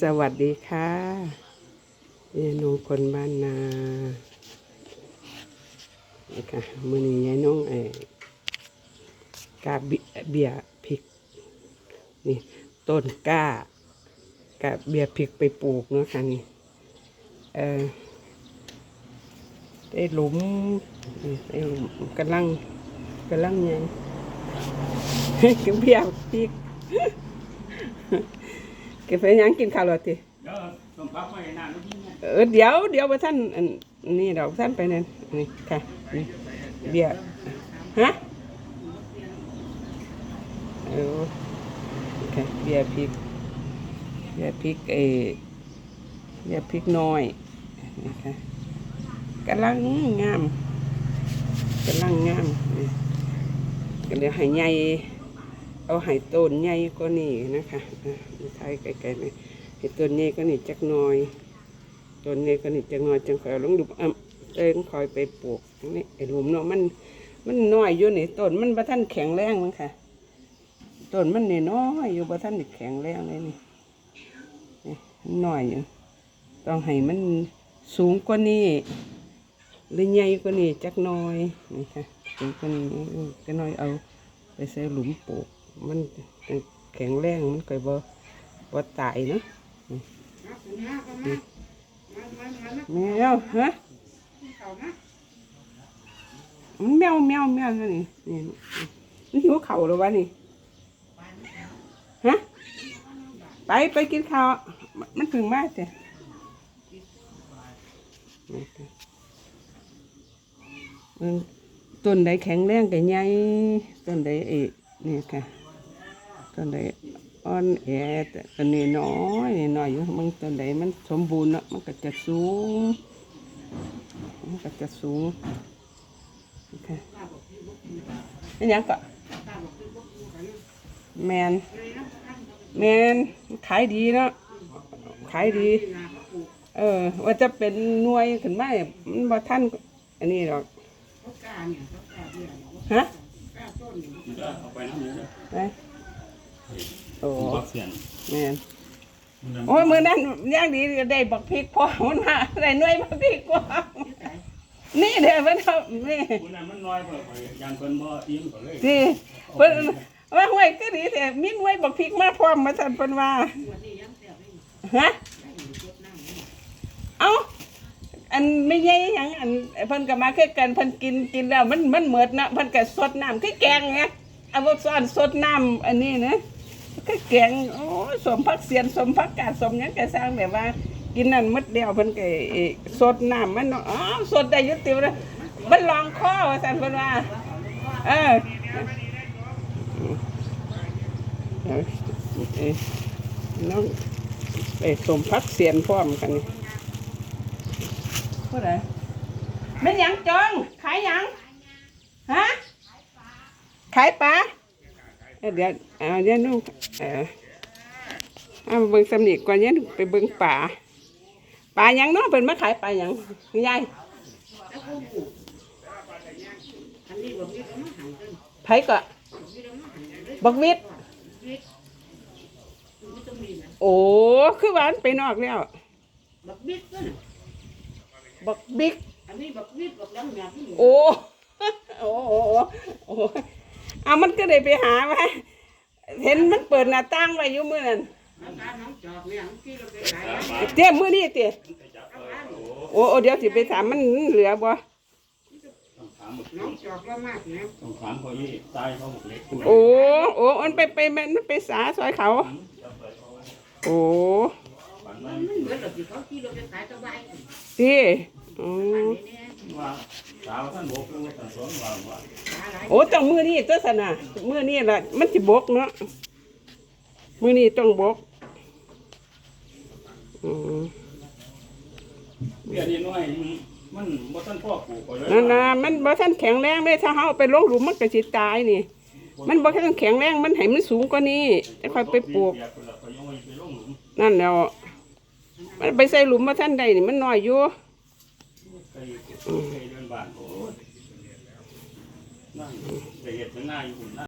สวัสดีค่ะยายนงคนบ้านนานี่ค่ะมือนี้ยายนงไอ้กาเบียเบียพริก นี่ ต้นกล้ากาเบียพริกไปปลูกเนาะค่ะนี่ เออได้หลุมนี่ได้หลุมกำลังกำลังยัง กินเบียร์พริกเก็บไปยังกินข้าวหรอติเดี๋ยวส่งพักมาให้นานแล้วที่เนี่ยเออเดี๋ยวเดี๋ยวไปท่านอันนี่เราท่านไปนั่นนี่ค่ะนี่เบียร์ฮะเออค่ะเบียร์พริกเบียร์พริกเออเบียร์พริกน้อยนี่ค่ะกำลังงามกำลังงามนี่ ก็เลยให้ใหญ่เอาให้ต้นใหญ่ก็นี่นะคะอะไทยไกลๆนี่ให้ต้นใหญ่ก็นี่จักน่อยต้นนี้ก็นี่จังน้อยจังคอยลงดูอะเอ้ยคอยไปปลูกนี่ไอ้หลุมเนาะมันมันน้อยอยู่นี่ต้นมันบ่ทันแข็งแรงมั้งค่ะต้นมันนี่น้อยอยู่บ่ทันแข็งแรงเลยนี่นี่มันน้อยอยู่ต้องให้มันสูงกว่านี้หรือใหญ่กว่านี้จักน้อยนี่ค่ะ สูงกว่นี้ก็น้อยเอาไปใส่หลุมปลูกมันแข็งแรงมันก็บ่บ่ตายเนาะแมวฮะมันแมวแมวแมวนี่นี่นี่หิวเข่าหรือวะนี่ฮะไปไปกินข้าวมันถึงมากจ้ะมัน ต้นใดแข็งแรงกับใหญ่ต้นใดเอกนี่ค่ะต้นใดอ่อนแอแต่ต้นนี้น้อยนี่น้อยอยู่มันต้นใดมันสมบูรณ์เนาะมันก็จะสูงมันก็จะสูงค่ะนี่ยังก็แมนแมนขายดีเนาะขายดี เออ ว่าจะเป็นหน่วยขึ้นมามันบ่ท่านอันนี้หรอก ฮะเดี๋ยวเอาไปน้ำเยอะไปโอ้ผมพักเสียงแมนโอ้ยมือนั้นย่างดีได้บักพริกพอมันมาได้หน่วยบักพริกพอนี่เดี๋ยวมันเอานี่คุณนั้นมันน้อยเปิดไปยันเพิ่นบ่อิ่มก็เลยสิเพิ่นว่าห้วยก็ดีแต่มีหน่วยบักพริกมาพร้อมมาสั่นเพิ่นว่าฮะเอ้า อันไม่ใช่หยังอันเพิ่นก็มาคือกันเพิ่นกินกินแล้วมันมันเหมิดนะเพิ่นก็สดน้ำคือแกงไงเอาบ่ซ้อนสดน้ำอันนี้นะคือแกงโอ้สมพักเสียนสมพักกาดสมหยังก็สร้างแบบว่า กินนั่นหมดเดียวเพิ่นก็เอ่อสดน้ำมันเนาะอ๋อสดได้อยุติวเลยมันลองคอว่าซั่นเพิ่นว่า เออเอาเอ้ยน้องไอ้สมพักเสียนพร้อมกันนี่ ผู้ใดเป็นยังจองขายยังฮะขายปลาเดี๋ยวเอาเดี๋ยวนุ่งเออเอาเบิ่งสำนีก่อนเนี้ยไปเบิ่งป่าป่ายังเนาะเป็นมาขายปลายังยายไผก็บักวิดโอ้คือหวานไปนอกแล้วบักบิดนั่นน่ะ บักบิ๊ก อันนี้บักบิดบักดังหยาบที่โอ้ โอ้โอ้โอ้โอ้เอามันก็ได้ไปหาไว้เห็นมันเปิดหน้าต่างไว้อยู่มื้อนั้นน้ำตาลน้ำจอกเนี่ยที่เราไปขายนะเจ้มื้อนี้ติโอ้โอ้เดี๋ยวสิไปถามมันเหลือบ่ ต้องถามหมดน้องจอกเรามากนะต้องถามเขายี่ตายเขาหมดเล็กโอ้ โอ้มันไปไปมันไปสาซอยเขาโอ้ ฝันมัว่านไม่เหมือนหรอกที่เขาที่เราไปขายตะไบ ติอืมเนี่ยว่าสาวท่านบอกเรื่องว่าท่านสอนว่าว่าขายอะไรโอ้ต้องมื้อนี้ตัวสนะมื้อนี้ล่ะมันสิบกเนาะมื้อนี้ต้องบกอืมเบี้ยนี่น้อยมันบ่ทันพ่อปลูกก็เลยนั่นนะมันบ่ทันแข็งแรงเลยถ้าเฮาเอาไปลงหลุมมันก็สิตายนี่ มันบ่ทันแข็งแรงมันให้มันสูงกว่านี้จะค่อยไปปลูกเบี้ยคนละก็ยังไม่ไปลงหลุมนั่นแล้ว มันไปใส่หลุมมาท่านใดนี่มันน้อยอยู่เคยเคยเดินบานโอ้นั่นไปเห็ดเป็นหน้าอยู่หุ่นนั่น